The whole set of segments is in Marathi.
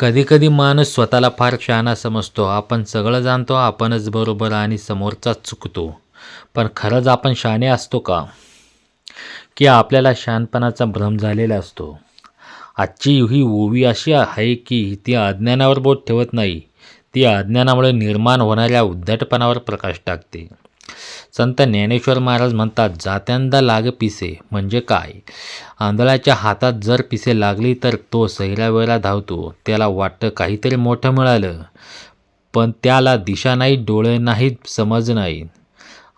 कधीकधी माणूस स्वतःला फार शहाणा समजतो. आपण सगळं जाणतो आपणच बरोबर आणि समोरचाच चुकतो. पण खरंच आपण शहाणे असतो का? की आपल्याला शहाणपणाचा भ्रम झालेला असतो. आजची ही ओवी अशी आहे की ती अज्ञानावर बोट ठेवत नाही. ती अज्ञानामुळे निर्माण होणाऱ्या उद्धटपणावर प्रकाश टाकते. संत ज्ञानेश्वर महाराज म्हणतात जात्यांदा लाग पिसे म्हणजे काय? आंधळाच्या हातात जर पिसे लागली तर तो सैरावैरा धावतो त्याला वाटतं काहीतरी मोठं मिळालं. पण त्याला दिशा नाही डोळे नाहीत समज नाही.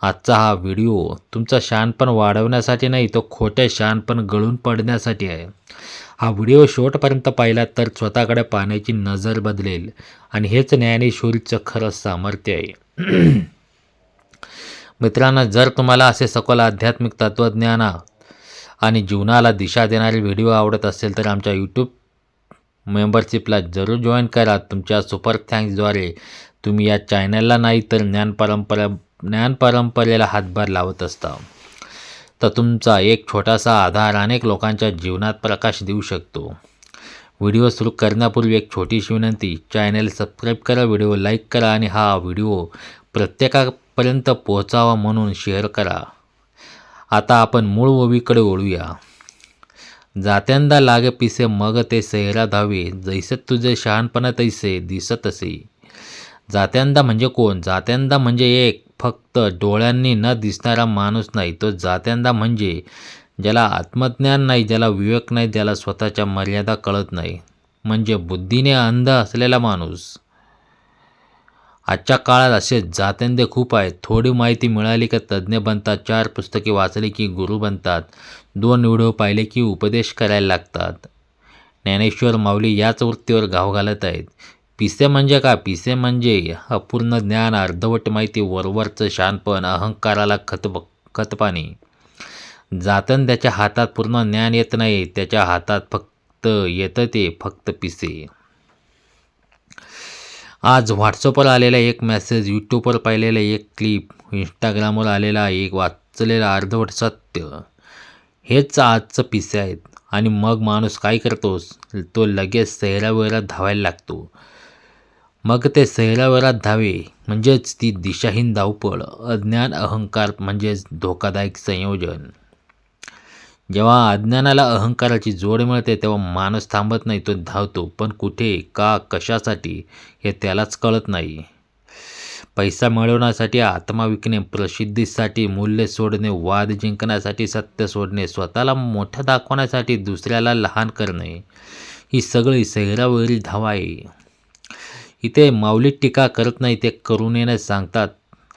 आजचा हा व्हिडिओ तुमचा शहाणपण वाढवण्यासाठी नाही तो खोट्या शहाणपण गळून पडण्यासाठी आहे. हा व्हिडिओ शेवटपर्यंत पाहिला तर स्वतःकडे पाहण्याची नजर बदलेल. आणि हेच ज्ञानेश्वरीचं खरं सामर्थ्य आहे. मित्रांनो जर तुम्हाला असे सखोल आध्यात्मिक तत्त्वज्ञान आणि जीवनाला दिशा देणारे व्हिडिओ आवडत असेल तर आमच्या यूट्यूब मेंबरशिपला जरूर जॉईन करा. तुमच्या सुपर थँक्सद्वारे तुम्ही या चॅनलला नाही तर ज्ञान परंपरा ज्ञान परंपरेला हातभार लावत असता. तर तुमचा एक छोटासा आधार अनेक लोकांच्या जीवनात प्रकाश देऊ शकतो. व्हिडिओ सुरू करण्यापूर्वी एक छोटीशी विनंती चॅनल सबस्क्राईब करा व्हिडिओ लाईक करा आणि हा व्हिडिओ प्रत्येका पर्यंत पोहोचावा म्हणून शेअर करा. आता आपण मूळ ओवीकडे ओळूया जात्यांदा लागे पिसे मग ते सैरा धावे जैसे तुझे शहाणपणा तैसे दिसत असे. जात्यांदा म्हणजे कोण? जात्यांदा म्हणजे एक फक्त डोळ्यांनी न दिसणारा माणूस नाही तो जात्यांदा म्हणजे ज्याला आत्मज्ञान नाही ज्याला विवेक नाही ज्याला स्वतःच्या मर्यादा कळत नाही. म्हणजे बुद्धीने अंध असलेला माणूस. आजच्या काळात असे जात्यांदे खूप आहेत. थोडी माहिती मिळाली की तज्ज्ञ बनतात चार पुस्तके वाचली की गुरु बनतात दोन व्हिडिओ पाहिले की उपदेश करायला लागतात. ज्ञानेश्वर माऊली याच वृत्तीवर घाव घालत आहेत. पिसे म्हणजे का पिसे म्हणजे अपूर्ण ज्ञान अर्धवट माहिती वरवरचं शानपण अहंकाराला खत खतपाणी जातन त्याच्या हातात पूर्ण ज्ञान येत नाही त्याच्या हातात फक्त येतं ते फक्त पिसे. आज व्हॉट्सअपवर आलेला एक मेसेज यूट्यूबवर पाहिलेला एक क्लिप इंस्टाग्रामवर आलेला एक वाचलेला अर्धवट सत्य. हेच आजचं पिसे आहेत. आणि मग माणूस काय करतोस? तो लगेच सैरावैरात धावायला लागतो. मग ते सैरावैरात धावे. म्हणजेच ती दिशाहीन धावपळ. अज्ञान अहंकार म्हणजेच धोकादायक संयोजन. जेव्हा अज्ञानाला अहंकाराची जोड मिळते तेव्हा माणूस थांबत नाही तो धावतो. पण कुठे का कशासाठी हे त्यालाच कळत नाही. पैसा मिळवण्यासाठी आत्मा विकणे प्रसिद्धीसाठी मूल्य सोडणे वाद जिंकण्यासाठी सत्य सोडणे स्वतःला मोठं दाखवण्यासाठी दुसऱ्याला लहान करणे ही सगळी सैरावरील धावा आहे. इथे माऊली टीका करत नाही ते करुणेने सांगतात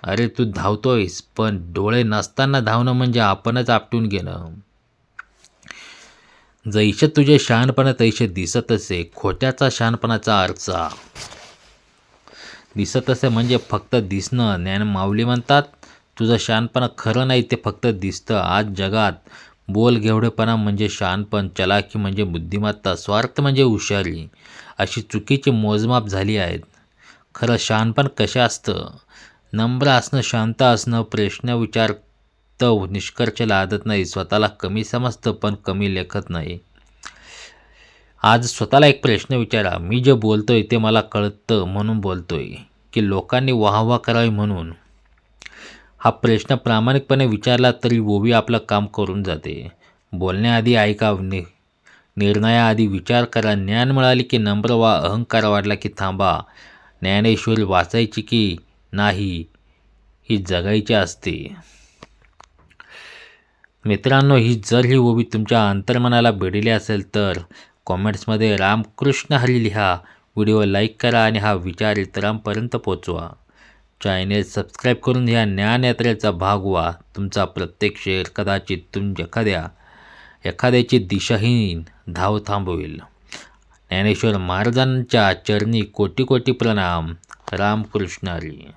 अरे तू धावतोयस पण डोळे नसताना धावणं म्हणजे आपणच आपटून घेणं. जैसे तुझे शहाणपणा तैसे दिसत असे खोट्याचा शहाणपणाचा आरसा दिसत असे म्हणजे फक्त दिसणं. ज्ञान माऊली म्हणतात तुझं शहाणपणा खरं नाही ते फक्त दिसतं. आज जगात बोल घेवडेपणा म्हणजे शहाणपण चलाकी म्हणजे बुद्धिमत्ता स्वार्थ म्हणजे हुशारी. अशी चुकीची मोजमाप झाली आहेत. खरं शहाणपण कशा असतं? नम्र असणं शांत असणं प्रश्न विचार तर निष्कर्ष लादत नाही स्वतःला कमी समजतं पण कमी लेखत नाही. आज स्वतःला एक प्रश्न विचारा मी जे बोलतोय ते मला कळतं म्हणून बोलतोय की लोकांनी वाहवा करावी म्हणून? हा प्रश्न प्रामाणिकपणे विचारला तरी ओवी आपलं काम करून जाते. बोलण्याआधी ऐका नि निर्णयाआधी विचार करा ज्ञान मिळाली की नम्र वा अहंकार वाढला की थांबा. ज्ञानेश्वरी वाचायची की नाही ही जगायची असते. मित्रांनो ही जर ही ओवी तुमच्या अंतर्मनाला भिडली असेल तर कॉमेंट्समध्ये रामकृष्ण हरी लिहा. व्हिडिओ लाईक करा आणि हा विचार इतरांपर्यंत पोचवा. चॅनेल सबस्क्राईब करून ह्या ज्ञानयात्रेचा भाग व्हा. तुमचा प्रत्येक शेअर कदाचित तुम एखाद्या एखाद्याची दिशाहीन धाव थांबवेल. ज्ञानेश्वर महाराजांच्या चरणी कोटी कोटी प्रणाम. रामकृष्ण हरी.